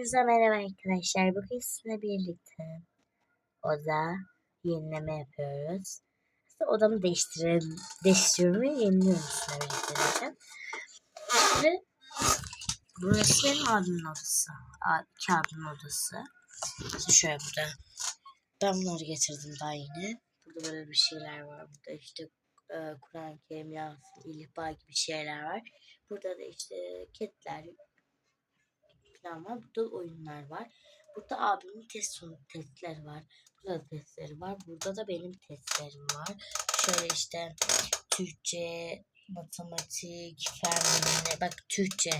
Hepinize merhaba arkadaşlar. Bugün sizinle birlikte oda yenileme yapıyoruz. Aslında odamı değiştirelim, değiştiriyorum ve yeniliyorum sizinle birlikte diyeceğim. Şimdi burası benim abimin odası. İki abimin odası. İşte şöyle burada. Bunları getirdim daha yeni. Burada böyle bir şeyler var. Burada işte e, Kur'an-ı Kerim, Yasin, İlihba gibi şeyler var. Burada da işte kediler, falan var. Burada oyunlar var. Burada abimin test sonu testleri var. Burada da testleri var. Burada da benim testlerim var. Şöyle işte Türkçe, matematik, fen bilimleri. Bak Türkçe,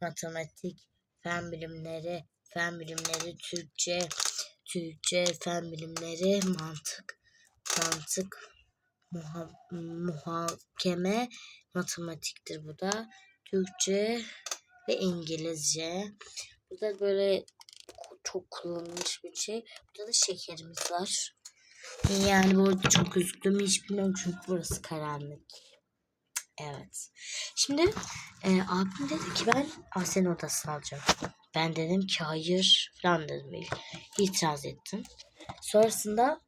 matematik, fen bilimleri, fen bilimleri, Türkçe, Türkçe, fen bilimleri, mantık, mantık, muha, muhakeme, matematiktir bu da. Türkçe ve İngilizce. Burada böyle çok kullanılmış bir şey. Burada da şekerimiz var. Yani bu arada çok üzüldüm hiç bilmiyorum çünkü burası karanlık. Evet. Şimdi e, abim dedi ki ben Asen'in odasını alacağım. Ben dedim ki hayır falan dedim. İtiraz ettim. Sonrasında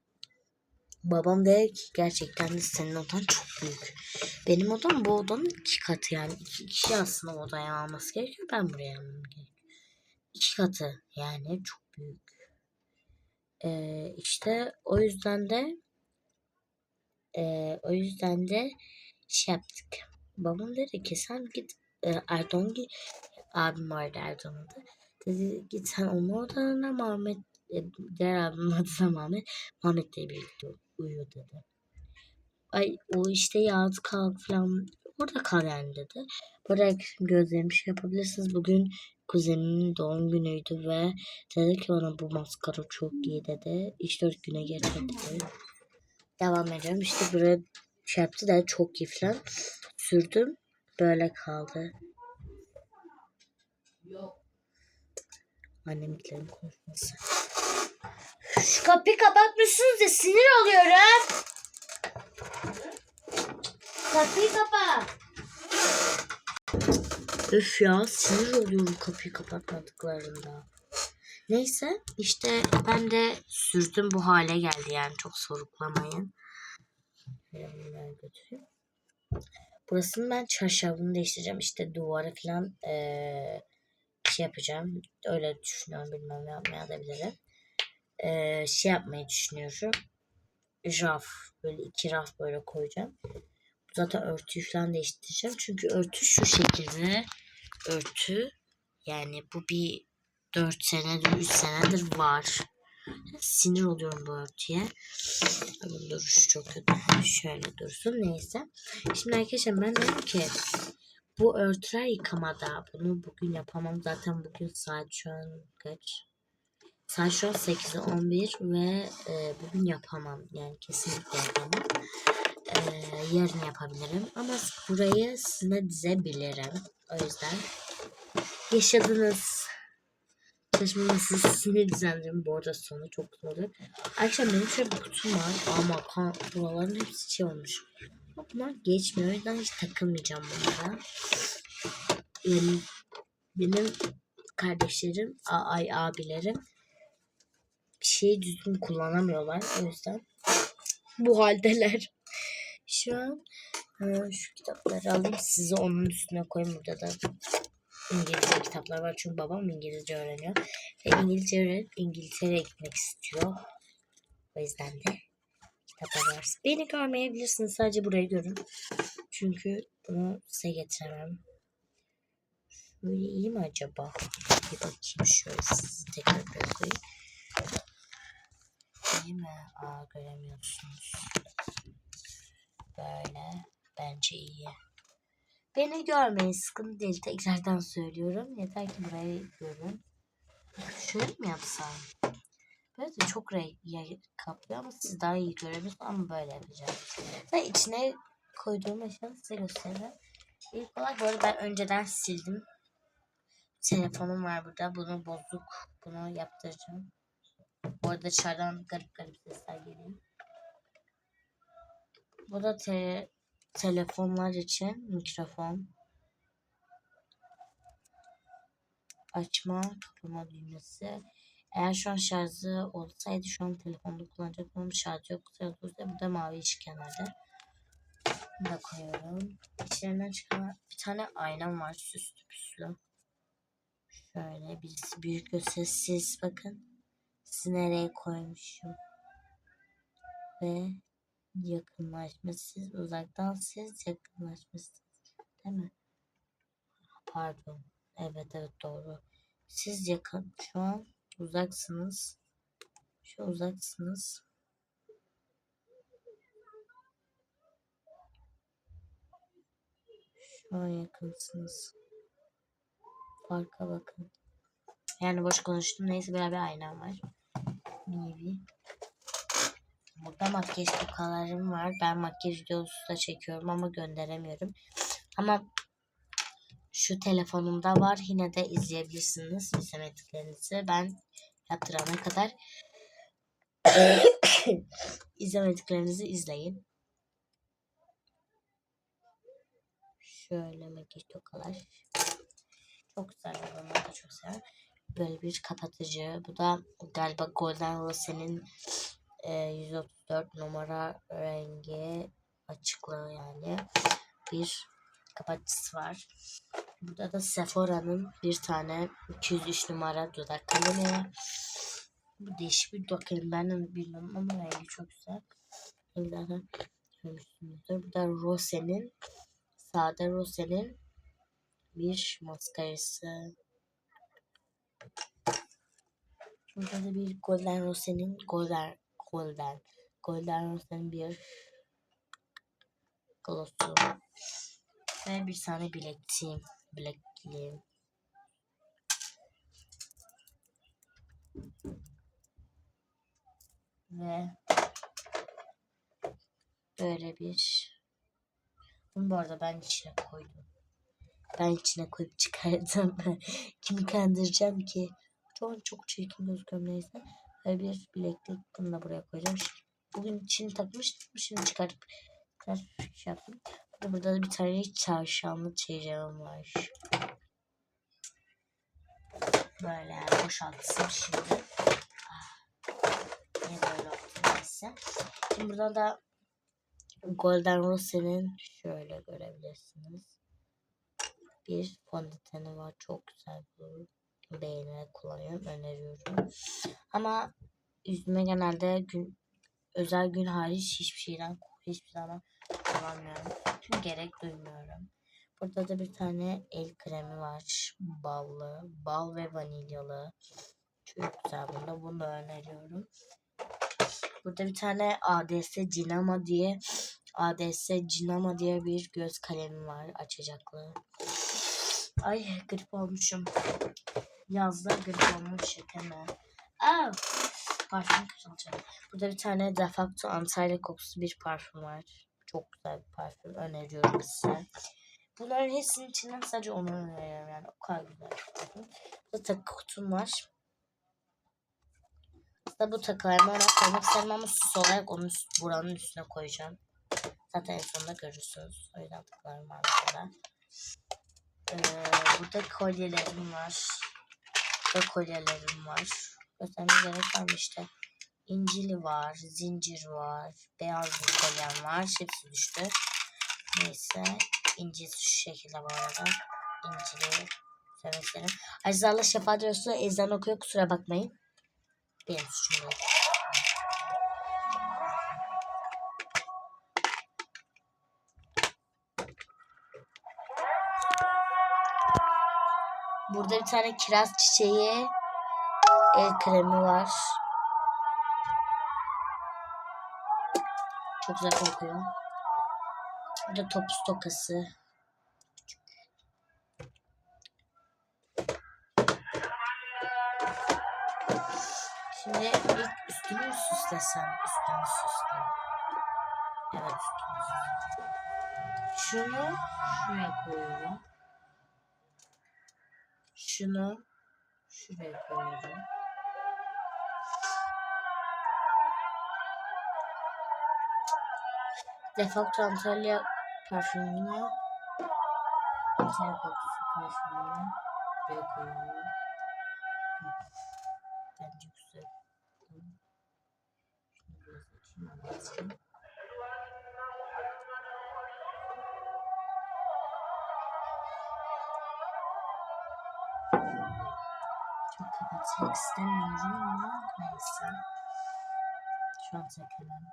babam dedi ki gerçekten de senin odan çok büyük. Benim odam bu odanın iki katı yani. iki kişi aslında odaya alması gerekiyor. Ben buraya almam gerekiyor. İki katı yani çok büyük. Ee, işte o yüzden de e, o yüzden de şey yaptık. Babam dedi ki sen git e, Erdoğan git abim vardı Erdoğan'ın da. Dedi git sen onun odalarına Muhammed e, diğer abimin adı da Muhammed. Muhammed'le birlikte uyuyor dedi. Ay o işte yağdı kalk falan burada kal yani dedi. Herkesin gözlerimi şey yapabilirsiniz. Bugün kuzeninin doğum günüydü ve dedi ki ona bu maskara çok iyi dedi. 3-4 güne geçer dedi. Devam ediyorum. İşte buraya şey yaptı da çok iyi falan. Sürdüm. Böyle kaldı. Annemlerin konuşması. Şu kapıyı kapatmışsınız da sinir oluyorum. Kapıyı kapa. Öf ya sinir oluyorum kapıyı kapatmadıklarında. Neyse işte ben de sürdüm bu hale geldi yani çok soruklamayın. Burasını ben çarşafını değiştireceğim işte duvarı falan eee, şey yapacağım. Öyle düşünüyorum bilmem yapmaya da bilirim. Eee, şey yapmayı düşünüyorum. Raf böyle iki raf böyle koyacağım. Zaten örtüyü falan değiştireceğim. Çünkü örtü şu şekilde. Örtü yani bu bir 4 senedir 3 senedir var. Sinir oluyorum bu örtüye. Bunun duruşu çok kötü. Şöyle dursun neyse. Şimdi arkadaşlar ben dedim ki bu örtüler yıkamada. Bunu bugün yapamam. Zaten bugün saat şu an kaç? Saat şu an 8'e 11 ve e, bugün yapamam. Yani kesinlikle yapamam. E, yarın yapabilirim. Ama burayı sizinle dizebilirim. O yüzden yaşadınız. Çalışmanızı sinir düzenlerim bu arada sonu çok güzel oluyor. Akşam benim şöyle bir kutum var ama kan, buraların hepsi şey olmuş. Ama Bunlar geçmiyor o yüzden hiç takılmayacağım bunlara. Yani benim kardeşlerim, ay abilerim şeyi düzgün kullanamıyorlar. O yüzden bu haldeler. Şu an e, şu kitapları alayım size onun üstüne koyayım burada da İngilizce kitaplar var çünkü babam İngilizce öğreniyor. Ve İngilizce öğrenip İngiltere'ye gitmek istiyor. O yüzden de kitaplar var. Beni görmeyebilirsiniz sadece burayı görün. Çünkü bunu size getiremem. Böyle iyi mi acaba? Bir bakayım şöyle sizi tekrar koyayım. İyi mi? Aa göremiyorsunuz. Böyle. Bence iyi. Beni görmeyin sıkıntı değil. Tekrardan söylüyorum. Yeter ki burayı görün. Şöyle mi yapsam? Böyle de çok renk kaplıyor ama siz daha iyi görebilirsiniz ama böyle yapacağım. Ve içine koyduğum eşyaları size göstereyim. İlk olarak bu arada ben önceden sildim. Telefonum var burada. Bunu bozuk. Bunu yaptıracağım. Bu arada dışarıdan garip garip sesler geliyor. Bu da te telefonlar için mikrofon. açma kapama düğmesi. Eğer şu an şarjı olsaydı şu an telefonda kullanacaktım ama şarjı yoksa burada burada mavi ışık kenarda. Bunu da koyuyorum. İçlerinden çıkan bir tane aynam var süslü püslü. Şöyle birisi büyük ve sessiz bakın. Sizi nereye koymuşum. Ve yakınlaşma siz uzaktan siz yakınlaşmışsınız. Değil mi? Pardon. Evet evet doğru. Siz yakın şu an uzaksınız. Şu uzaksınız. Şu an yakınsınız. Farka bakın. Yani boş konuştum. Neyse bir aynam var. Mivi. Burada makyaj tokalarım var. Ben makyaj videosu da çekiyorum ama gönderemiyorum. Ama şu telefonumda var. Yine de izleyebilirsiniz izlemediklerinizi. Ben yaptırana kadar izlemediklerinizi izleyin. Şöyle makyaj tokalar. Çok güzel. Onları da çok seviyorum. Böyle bir kapatıcı. Bu da galiba Golden Rose'nin e, 134 numara rengi açıklığı yani bir kapatıcısı var. Burada da Sephora'nın bir tane 203 numara dudak kalemi. Bu değişik bir dudak kalemi. Ben de bilmiyorum ama rengi çok güzel. Rengi zaten görmüşsünüzdür. Bu da Rose'nin sade Rose'nin bir maskarası. Burada da bir Golden Rose'nin Golden Golden Golden Rose'nin bir glossu ve bir tane bilekliğim bilekliğim ve böyle bir bunu bu arada ben içine koydum ben içine koyup çıkardım. Kimi kandıracağım ki? Çok çok çirkin gözüküyorum neyse. Ve bir bileklik bunu da buraya koyacağım. Bugün içini takmıştım şimdi çıkarıp tekrar şey yaptım. Burada da bir tane çarşanlı çeyreğim var. Böyle boşaltsın şimdi. Niye böyle oldu? Neyse. Şimdi burada da Golden Rose'nin şöyle görebilirsiniz bir fondöteni var. Çok güzel bu beğenerek kullanıyorum öneriyorum. Ama yüzüme genelde gün özel gün hariç hiçbir şeyden hiçbir zaman kullanmıyorum. Çünkü gerek duymuyorum. Burada da bir tane el kremi var. Ballı bal ve vanilyalı. Çok güzel. Bunda bunu da öneriyorum. Burada bir tane ADS Cinama diye ADS Cinama diye bir göz kalemi var. Açacaklı Ay grip olmuşum. Yazda grip olmuş hemen. Aa, parfüm kırılacak. Burada bir tane De facto Antalya kokusu bir parfüm var. Çok güzel bir parfüm. Öneriyorum size. Bunların hepsinin içinden sadece onu öneriyorum yani. O kadar güzel bir parfüm. Burada takı kutum var. Aslında bu takılarımı ona koymak isterim ama süs olarak onu buranın üstüne koyacağım. Zaten en sonunda görürsünüz. O yüzden takılarım var burada. Ee, burada kolyelerim var. Burada kolyelerim var. Göstermeye gerek var mı işte. İncili var, zincir var, beyaz bir kolyem var. Hepsi düştü. Neyse. İnci şu şekilde bu arada. İncili söylemek isterim. Acizallah şefaat Resulü ezan okuyor kusura bakmayın. Benim suçum yok. Burada bir tane kiraz çiçeği el kremi var. Çok güzel kokuyor. Burada topuz tokası. Şimdi ilk üstünü mü süslesem? Üstünü süslesem. Evet üstünü süslesem. Şunu şuraya koyuyorum. Şunu şuraya koyuyorum. Defakto Antalya parfümünü Antalya kokusu parfümünü Buraya koyuyorum. Bence güzel. Şunu biraz açayım. Kapatmak istemiyorum ama neyse. Şu an takalım.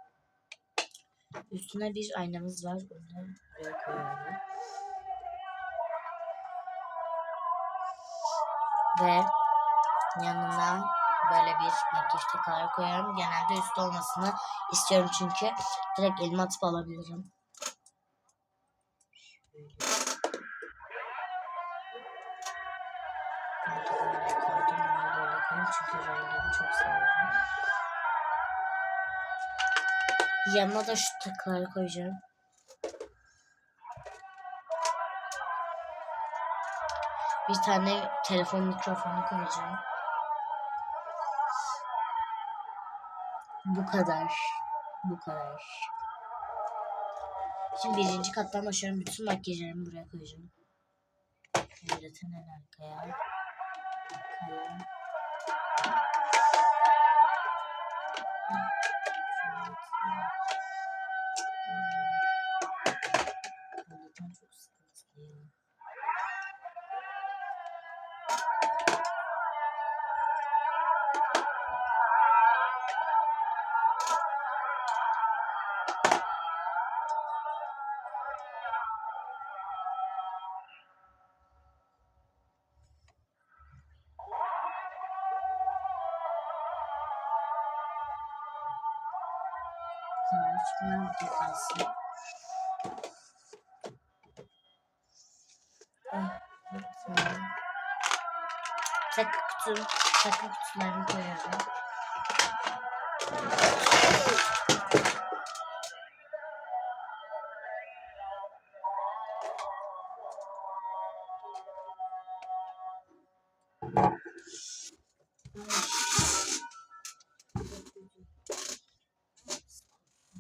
Üstüne bir aynamız var. Onu buraya koyuyorum. Ve yanına böyle bir makyaj tokalar koyuyorum. Genelde üstü olmasını istiyorum çünkü direkt elime atıp alabilirim. Yanına da şu takıları koyacağım. Bir tane telefon mikrofonu koyacağım. Bu kadar. Bu kadar. Şimdi birinci kattan başlıyorum. Bütün makyajlarımı buraya koyacağım. Fondöten en arkaya. Kalem. Fondöten çok sıkıntılı ya. Takı kutu, takı kutularını koyuyorum.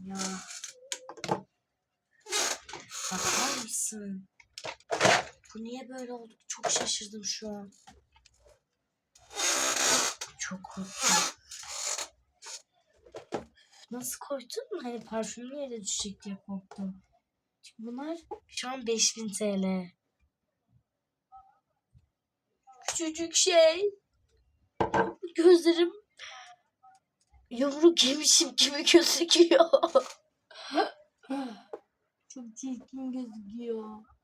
Ya. Bakar mısın? Bu niye böyle oldu? Çok şaşırdım şu an. Çok korktum. Nasıl korktun? Hani parfümün yere düşecek diye korktum. Çünkü bunlar şu an 5000 TL. Küçücük şey. Gözlerim yumruk yemişim gibi gözüküyor. Çok çirkin gözüküyor.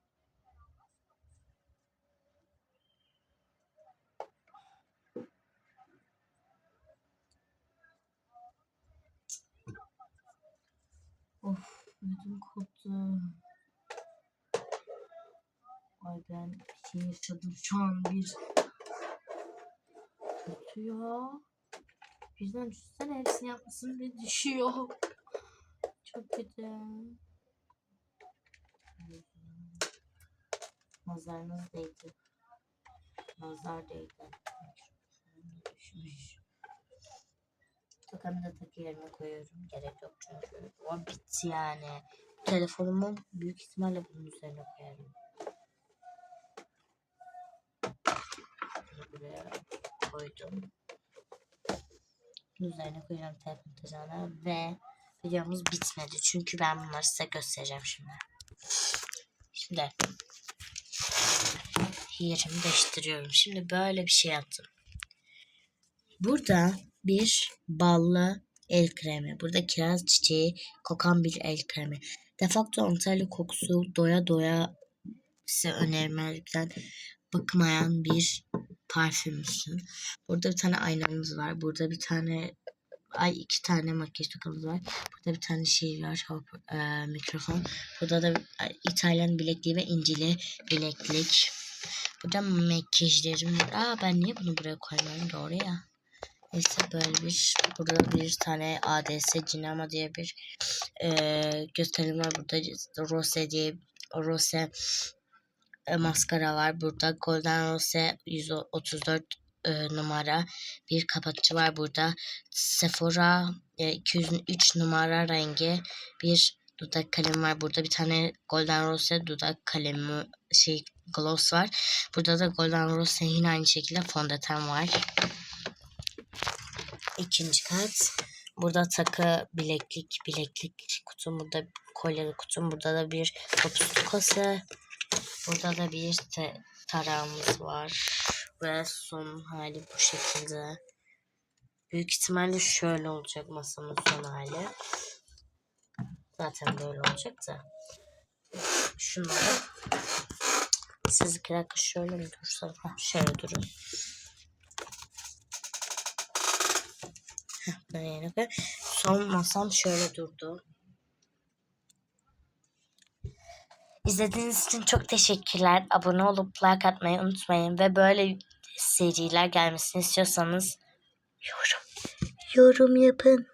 Şey yaşadım şu an bir kötü ya. Birden düşünsene hepsini yapmasın ve düşüyor. Çok kötü. Nazarınız değdi. Nazar değdi. Düşmüş. Tokamı da takı yerine koyuyorum. Gerek yok çünkü. O bitti yani. Telefonumu büyük ihtimalle bunun üzerine koyarım. Buraya koydum. Üzerine koyacağım tacağına ve videomuz bitmedi. Çünkü ben bunları size göstereceğim şimdi. Şimdi yerimi değiştiriyorum. Şimdi böyle bir şey yaptım. Burada bir ballı el kremi. Burada kiraz çiçeği kokan bir el kremi. Defakto Antalya kokusu doya doya size önermekten bıkmayan bir parfümüsün. Burada bir tane aynamız var. Burada bir tane ay iki tane makyaj tokamız var. Burada bir tane şey var. Hop, e, mikrofon. Burada da İtalyan bilekliği ve incili bileklik. Burada makyajlarım var. Aa ben niye bunu buraya koymuyorum doğru ya. Neyse böyle bir burada bir tane ADS Cinema diye bir e, gösterim var. Burada Rose diye Rose e, maskara var. Burada Golden Rose 134 e, numara bir kapatıcı var burada. Sephora e, 203 numara rengi bir dudak kalemi var. Burada bir tane Golden Rose dudak kalemi şey gloss var. Burada da Golden Rose yine aynı şekilde fondöten var. İkinci kat. Burada takı, bileklik, bileklik kutum, burada kolye kutum, burada da bir topuz tukası. Burada da bir te- tarağımız var. Ve son hali bu şekilde. Büyük ihtimalle şöyle olacak masamın son hali. Zaten böyle olacak da. Şunları. Siz iki dakika şöyle mi dursa? Heh, Şöyle durun. Son masam şöyle durdu. İzlediğiniz için çok teşekkürler. Abone olup like atmayı unutmayın. Ve böyle seriler gelmesini istiyorsanız yorum, yorum yapın.